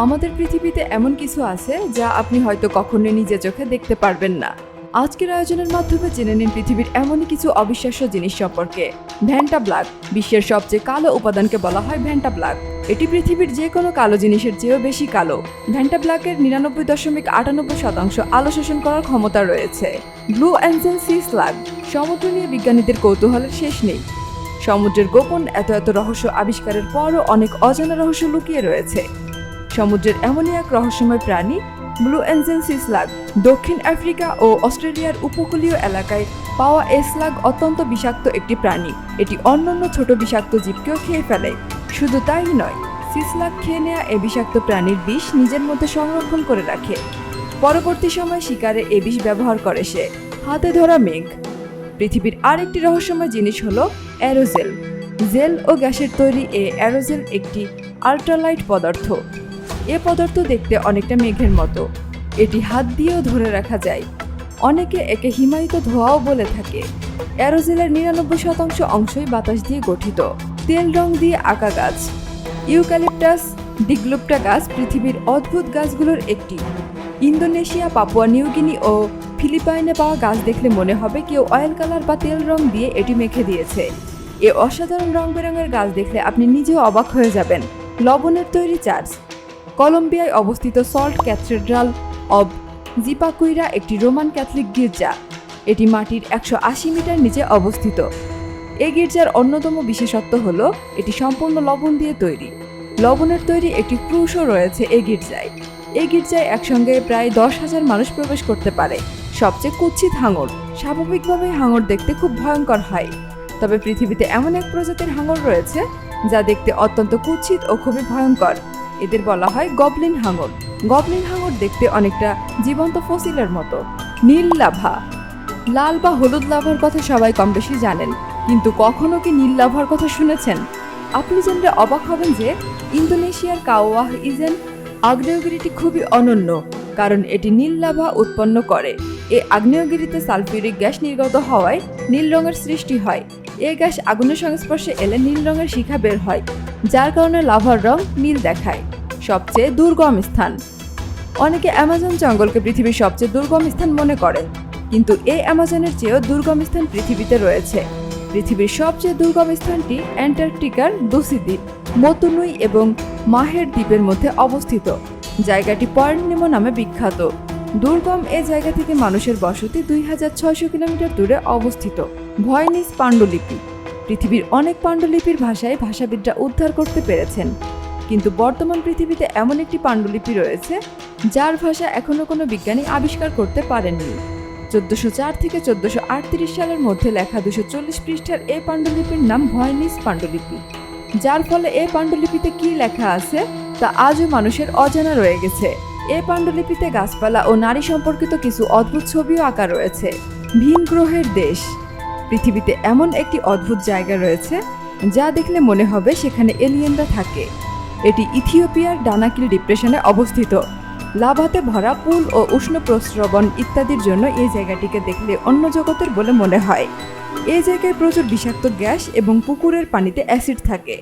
আমাদের পৃথিবীতে এমন কিছু আছে যা আপনি হয়তো কখনো নিজে চোখে দেখতে পারবেন না। আজকের আয়োজনের মাধ্যমে জেনে নিন পৃথিবীর এমনই কিছু অবিশ্বাস্য জিনিস সম্পর্কে। ভ্যান্টা ব্লাক, বিশ্বের সবচেয়ে কালো উপাদানকে বলা হয় ভ্যান্টা ব্লাক। এটি পৃথিবীর যে কোনো কালো জিনিসের চেয়েও বেশি কালো। ভ্যান্টা ব্লাকের নিরানব্বই দশমিক আটানব্বই শতাংশ আলো শোষণ করার ক্ষমতা রয়েছে। ব্লু অ্যাঞ্জেল সি স্লাগ সমুদ্র নিয়ে বিজ্ঞানীদের কৌতূহলের শেষ নেই। সমুদ্রের গোপন এত এত রহস্য আবিষ্কারের পরও অনেক অজানা রহস্য লুকিয়ে রয়েছে। সমুদ্রের এমনই এক রহস্যময় প্রাণী ব্লু এঞ্জেল সিসলাগ দক্ষিণ আফ্রিকা ও অস্ট্রেলিয়ার উপকূলীয় এলাকায় পাওয়া এ স্লাগ অত্যন্ত বিষাক্ত একটি প্রাণী। এটি অন্যান্য ছোট বিষাক্ত জীবকেও খেয়ে ফেলে। শুধু তাই নয় সিসলাগ খেয়ে নেয়া এ বিষাক্ত প্রাণীর বিষ নিজের মধ্যে সংরক্ষণ করে রাখে। পরবর্তী সময় শিকারে এ বিষ ব্যবহার করে সে। হাতে ধরা মেঘ। পৃথিবীর আরেকটি রহস্যময় জিনিস হলো অ্যারোজেল। জেল ও গ্যাসের তৈরি এ অ্যারোজেল একটি আল্ট্রালাইট পদার্থ। এ পদার্থ দেখতে অনেকটা মেঘের মতো। এটি হাত দিয়েও ধরে রাখা যায়। অনেকে একে হিমায়িত ধোঁয়াও বলে থাকে। অ্যারোজেলের নিরানব্বই শতাংশ অংশই বাতাস দিয়ে গঠিত। তেল রং দিয়ে আঁকা গাছ। ইউক্যালিপটাস ডিগ্লুপ্টা গাছ পৃথিবীর অদ্ভুত গাছগুলোর একটি। ইন্দোনেশিয়া, পাপুয়া নিউগিনি ও ফিলিপাইনে পাওয়া গাছ দেখলে মনে হবে কেউ অয়েল কালার বা তেল রং দিয়ে এটি মেখে দিয়েছে। এ অসাধারণ রং বেরঙের গাছ দেখলে আপনি নিজেও অবাক হয়ে যাবেন। লবণের তৈরি চার্চ কলম্বিয়ায় অবস্থিত সল্ট ক্যাথেড্রাল অব জিপাকুইরা একটি রোমান ক্যাথলিক গির্জা। এটি মাটির একশো আশি মিটার নিচে অবস্থিত। এই গির্জার অন্যতম বিশেষত্ব হল, এটি সম্পূর্ণ লবণ দিয়ে তৈরি। লবণের তৈরি একটি ক্রুশও রয়েছে এই গির্জায়। এই গির্জায় একসঙ্গে প্রায় দশ হাজার মানুষ প্রবেশ করতে পারে। সবচেয়ে কুৎসিত হাঙর। স্বাভাবিকভাবে হাঙর দেখতে খুব ভয়ঙ্কর হয়। তবে পৃথিবীতে এমন এক প্রজাতির হাঙর রয়েছে, যা দেখতে অত্যন্ত কুৎসিত ও খুবই ভয়ঙ্কর। এদের বলা হয় গবলিন হাঙর। গবলিন হাঙর দেখতে অনেকটা জীবন্ত ফসিলের মতো। নীল লাভা। লাল বা হলুদ লাভার কথা সবাই কম বেশি জানেন, কিন্তু কখনো কি নীল লাভার কথা শুনেছেন? আপনি জানলে অবাক হবেন যে ইন্দোনেশিয়ার কাওয়াহ ইজেন আগ্নেয়গিরিটি খুবই অনন্য, কারণ এটি নীল লাভা উৎপন্ন করে। এই আগ্নেয়গিরিতে সালফিউরিক গ্যাস নির্গত হওয়ায় নীল রঙের সৃষ্টি হয়। এই গ্যাস আগুনের সংস্পর্শে এলে নীল রঙের শিখা বের হয়, যার কারণে লাভার রং নীল দেখায়, সবচেয়ে দুর্গম স্থান। অনেকে অ্যামাজন জঙ্গলকে পৃথিবীর সবচেয়ে দুর্গম স্থান মনে করেন, কিন্তু এই অ্যামাজনের চেয়েও দুর্গম স্থান পৃথিবীতে রয়েছে। পৃথিবীর সবচেয়ে দুর্গম স্থানটি অ্যান্টার্কটিকার দুসি দ্বীপ, মতুনুই এবং মাহের দ্বীপের মধ্যে অবস্থিত। জায়গাটি পয়েন্ট নেমো নামে বিখ্যাত। দুর্গম এ জায়গা থেকে মানুষের বসতি দুই হাজার ছয়শো কিলোমিটার দূরে অবস্থিত। ভয়নিস পাণ্ডুলিপি। পৃথিবীর অনেক পাণ্ডুলিপির ভাষায় ভাষাবিদরা উদ্ধার করতে পেরেছেন। কিন্তু বর্তমান পৃথিবীতে এমন একটি পাণ্ডুলিপি রয়েছে, যার ভাষা এখনও কোনো বিজ্ঞানী আবিষ্কার করতে পারেননি। চোদ্দশো চার থেকে চোদ্দশো আটত্রিশ সালের মধ্যে লেখা দুশো চল্লিশ পৃষ্ঠার এই পাণ্ডুলিপির নাম ভয়নিস পাণ্ডুলিপি। যার ফলে এই পাণ্ডুলিপিতে কি লেখা আছে, তা আজও মানুষের অজানা রয়ে গেছে। এই পাণ্ডুলিপিতে গাছপালা ও নারী সম্পর্কিত কিছু অদ্ভুত ছবিও আঁকা রয়েছে। ভিন গ্রহের দেশ। পৃথিবীতে এমন একটি অদ্ভুত জায়গা রয়েছে যা দেখলে মনে হবে সেখানে এলিয়েনরা থাকে। এটি ইথিওপিয়ার ডানাকিল ডিপ্রেশনে অবস্থিত। লাভাতে ভরা পুল ও উষ্ণ প্রস্রবণ ইত্যাদির জন্য এই জায়গাটিকে দেখলে অন্য জগতের বলে মনে হয়। এই জায়গায় প্রচুর বিষাক্ত গ্যাস এবং পুকুরের পানিতে অ্যাসিড থাকে।